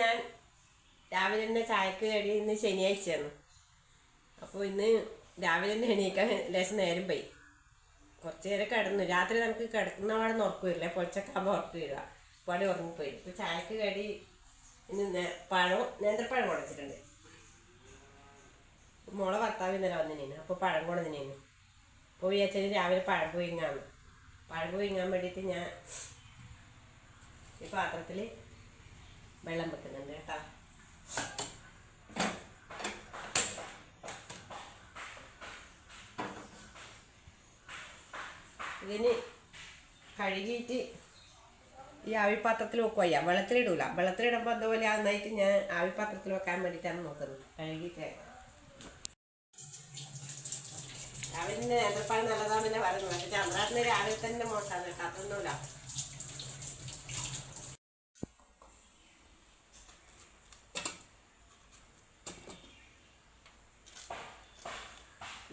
ഞാൻ രാവിലെ തന്നെ ചായക്ക് കടി ഇന്ന് ശനിയാഴ്ചയാണ്. അപ്പോൾ ഇന്ന് രാവിലെ തന്നെ എണീക്കാൻ ലേശം നേരം പോയി. കുറച്ച് നേരം കിടന്നു. രാത്രി നമുക്ക് കിടക്കുന്ന ഉറക്കം വരില്ല പൊളിച്ചക്കാകുമ്പോൾ ഉറക്കം വരിക. പാടെ ഉറങ്ങിപ്പോയി. ഇപ്പോൾ ചായക്ക് കടി ഇന്ന് പഴം നേന്ത്രപ്പഴം കുടച്ചിട്ടുണ്ട് മോളെ ഭർത്താവ് ഇന്നലെ വന്നിനു അപ്പോൾ പഴം കൊണ്ടുവന്നിനു പോയി വിചാരിച്ചാൽ രാവിലെ പഴം പോയിങ്ങാണ് പഴം പോയിങ്ങാൻ വേണ്ടിയിട്ട് ഞാൻ ഈ പാത്രത്തിൽ വെള്ളം വെക്കുന്നുണ്ട് കേട്ടോ. ഇതിന് കഴുകിയിട്ട് ഈ ആവിപാത്രത്തിൽ വെക്കുക ചെയ്യാം വെള്ളത്തിലിടൂല. വെള്ളത്തിലിടുമ്പോൾ അതുപോലെ നന്നായിട്ട് ഞാൻ ആവിപാത്രത്തിൽ വെക്കാൻ വേണ്ടിയിട്ടാണ് നോക്കുന്നത്. കഴുകിയിട്ട്. രാവിലെ നേന്ത്രപ്പഴം നല്ലതാണെന്നെ പറയുന്നത് പക്ഷേ ചന്ദ്രാട്ടിന് രാവിലെ തന്നെ മോശമാണ് കേട്ടോ. അതൊന്നുമില്ല.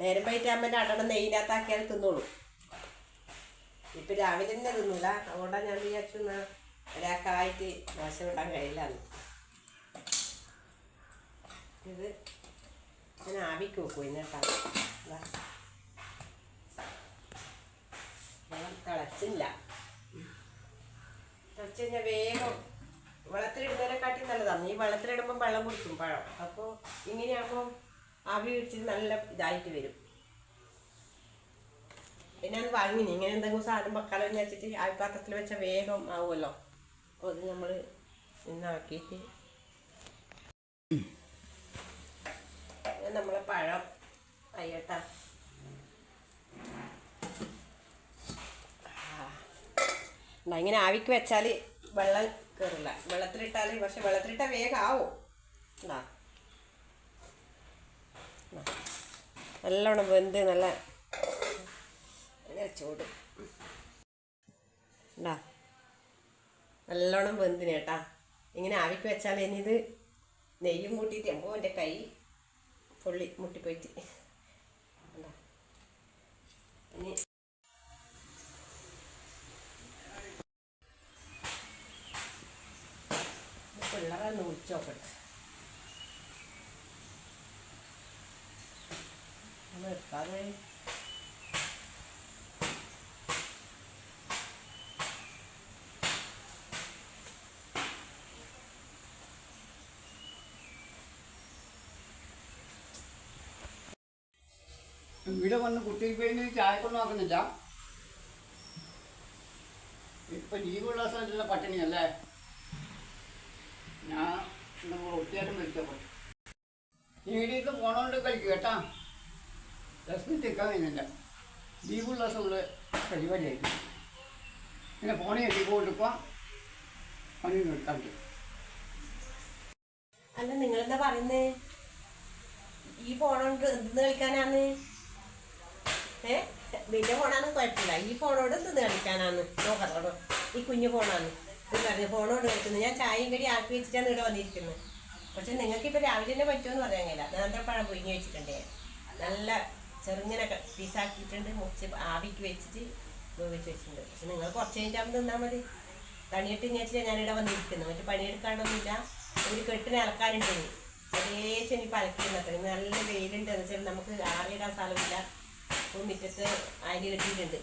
നേരം പോയിട്ടാകുമ്പോൾ അടണം നെയ്യിനകത്താക്കിയാൽ തിന്നോളൂ. ഇപ്പം രാവിലെ തന്നെ തിന്നൂല. അതുകൊണ്ടാണ് ഞാൻ വിചാരിച്ചു എന്നാ ഒരാൾക്കായിട്ട് മോശം വിടാൻ കഴിയില്ല ഇത് ഞാൻ ആവിക്ക് വെക്കും ഇന്ന് തിളച്ചില്ല. തിളച്ച് കഴിഞ്ഞാൽ വേഗം വെള്ളത്തിലിടുന്നതിനെക്കാട്ടി നല്ലതാണ്. ഈ വെള്ളത്തിലിടുമ്പോൾ വെള്ളം കുടിക്കും പഴം. അപ്പോൾ ഇങ്ങനെയാകുമ്പോൾ ആവി പിടിച്ചിട്ട് നല്ല ഇതായിട്ട് വരും. പിന്നെ അത് വാങ്ങിനി ഇങ്ങനെ എന്തെങ്കിലും സാധനം വെക്കാലോ എന്ന് വെച്ചിട്ട് പാത്രത്തിൽ വെച്ചാൽ വേഗം ആവുമല്ലോ. അപ്പോൾ അത് നമ്മൾ ഇന്നാക്കിയിട്ട് നമ്മളെ പഴം അയ്യട്ടാ ഇങ്ങനെ ആവിക്ക് വെച്ചാൽ വെള്ളം കയറില്ല വെള്ളത്തിലിട്ടാൽ പക്ഷെ വെള്ളത്തിലിട്ടാൽ വേഗം ആവും. എന്നാ നല്ലോണം വെന്ത് നല്ല ചൂട്. ഉണ്ടാ നല്ലോണം വെന്തിന് കേട്ടാ. ഇങ്ങനെ ആവിക്ക് വെച്ചാൽ ഇനി ഇത് നെയ്യും കൂട്ടിയിട്ട് എമ്പോ എന്റെ കൈ പൊള്ളി മുട്ടിപ്പോയിട്ട്. ഇനി പിള്ളേരെ ഒന്ന് വിളിച്ചു നോക്കട്ടെ ഒന്ന് എടുക്കാതെ. ഇവിടെ വന്ന് വേണ്ടി ചായക്കൊന്നും ആക്കുന്നില്ല ഇപ്പൊ ലീവുള്ള സ്ഥലത്തുള്ള പട്ടിണിയല്ലേ? ഞാൻ ഒത്തിയായിട്ടും വിളിച്ചപ്പോൾ ഈടിയിട്ട് ഫോണോണ്ട് കളിക്കും കേട്ടാ. രസം തിക്കാൻ കഴിഞ്ഞില്ല ലീവുള്ള ദിവസമുള്ള പരിപാടിയായിരിക്കും പിന്നെ ഫോണിൽ ലീവ് കൊടുക്കുക പണി എടുക്കാൻ അല്ല നിങ്ങളെന്താ പറയുന്നേ? ഈ ഫോണോണ്ട് എന്ത് കളിക്കാനാന്ന്? ഏ? വലിയ ഫോണാണ് കുഴപ്പമില്ല. ഈ ഫോണോട് എന്ത് കളിക്കാനാന്ന്? നോക്കത്തോടോ ഈ കുഞ്ഞു ഫോണാണ് പറഞ്ഞു ഫോണോട് കളിക്കുന്നത് ഞാൻ ചായയും കടി ആക്കി വെച്ചിട്ടാണ് ഇവിടെ വന്നിരിക്കുന്നത്. പക്ഷെ നിങ്ങൾക്ക് ഇപ്പൊ രാവിലെ തന്നെ പറ്റുമെന്ന് പറയാൻ കഴിയില്ല. നേന്ത്രപ്പഴം പുഴുങ്ങി വെച്ചിട്ടുണ്ടേ? നല്ല ചെറുങ്ങനെ പീസാക്കിയിട്ടുണ്ട്. മുറിച്ച് ആവിക്ക് വെച്ചിട്ട് വേവിച്ച് വെച്ചിട്ടുണ്ട്. പക്ഷെ നിങ്ങൾ കുറച്ച് കഴിഞ്ഞാൽ നിന്നാൽ മതി. പണിയിട്ട് ഞാൻ ഞാനിവിടെ വന്നിരിക്കുന്നു. മറ്റു പണിയെടുക്കാണ്ടൊന്നുമില്ല ഒരു കെട്ടിന് അലക്കാനുണ്ട്. ഇനി ചെറിയ ചെനി പലക്കിരുന്നത്ര നല്ല വെയിലുണ്ട്. എന്ന് വെച്ചാൽ നമുക്ക് ആറിയിടാൻ സ്ഥലമില്ല. അപ്പോൾ മുറ്റത്ത് അരി കെട്ടിയിട്ടുണ്ട്.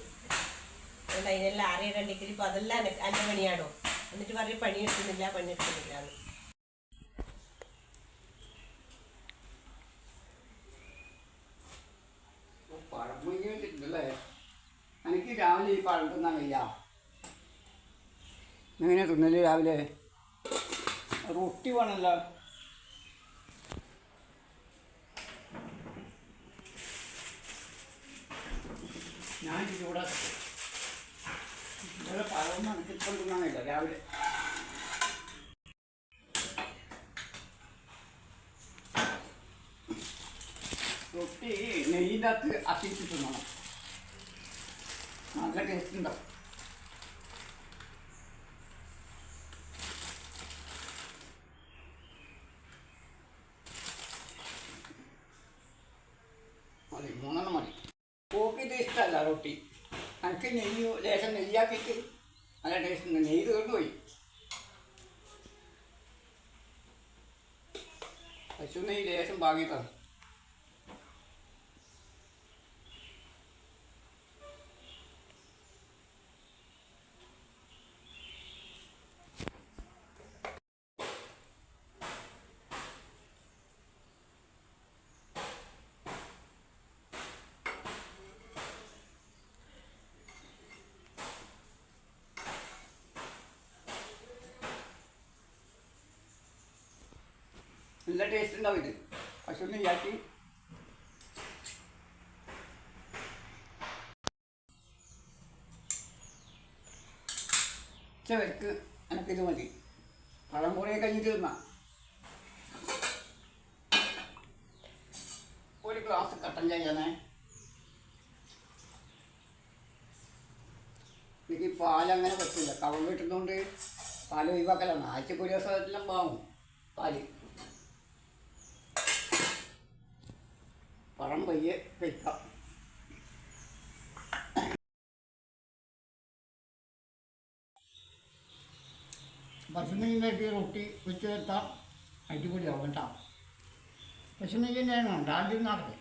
അതുകൊണ്ട് അതിനെല്ലാം ആറിയിടണ്ടെങ്കിൽ ഇപ്പോൾ അതെല്ലാം അതിന്റെ പണിയാണോ? എന്നിട്ട് പറയും പണിയെടുക്കുന്നില്ല പണിയെടുക്കുന്നില്ല എന്ന്. എനിക്ക് രാവിലെ ഈ പഴം വയ്യ. എങ്ങനെ തിന്നൽ രാവിലെ? റൊട്ടി വേണമല്ലോ ഞാൻ ഇവിടെ പഴമൊന്നും എനിക്ക് ഇപ്പം തിന്നാൻ കഴിയില്ല രാവിലെ. റൊട്ടി നെയ്യിന്റെ അകത്ത് അത്തിച്ചിട്ടുണ്ടോ നല്ല ടേസ്റ്റ് ഉണ്ടാവും മതി മൂന്നെണ്ണം മതി. കോക്കിന്റെ ഇഷ്ടമല്ല റൊട്ടി. എനിക്ക് നെയ്യ് ലേശം നെയ്യാക്കിയിട്ട് നല്ല ടേസ്റ്റ് ഉണ്ട്. നെയ്യ് തീർന്നു പോയി. പശു നെയ്യ് ലേശം പാകിയതാണ് നല്ല ടേസ്റ്റ് ഉണ്ടാവും ഇത്. പശു നെയ്യാക്കി ഉച്ചവർക്ക് എനിക്കിത് മതി. പഴം കുറേ കഴിഞ്ഞിട്ട് തിന്നാം. ഒരു ഗ്ലാസ് കട്ടൻ ചായയാണേ. എനിക്ക് പാലങ്ങനെ പറ്റില്ല. കവർ കിട്ടുന്നതുകൊണ്ട് പാൽ ഒഴിവാക്കലാണ്. ആഴ്ചക്ക് ഒരു ദിവസമെല്ലാം വാങ്ങും പാൽ. പഴം പയ്യെ വയ്ക്കാം പശുനെയ്യിലേക്ക് റൊട്ടി വെച്ച് വരുത്താം അടിപൊളിയാവും കേട്ടോ. പശുനെയ്യ് തന്നെയാണ് ആദ്യം നടക്കും.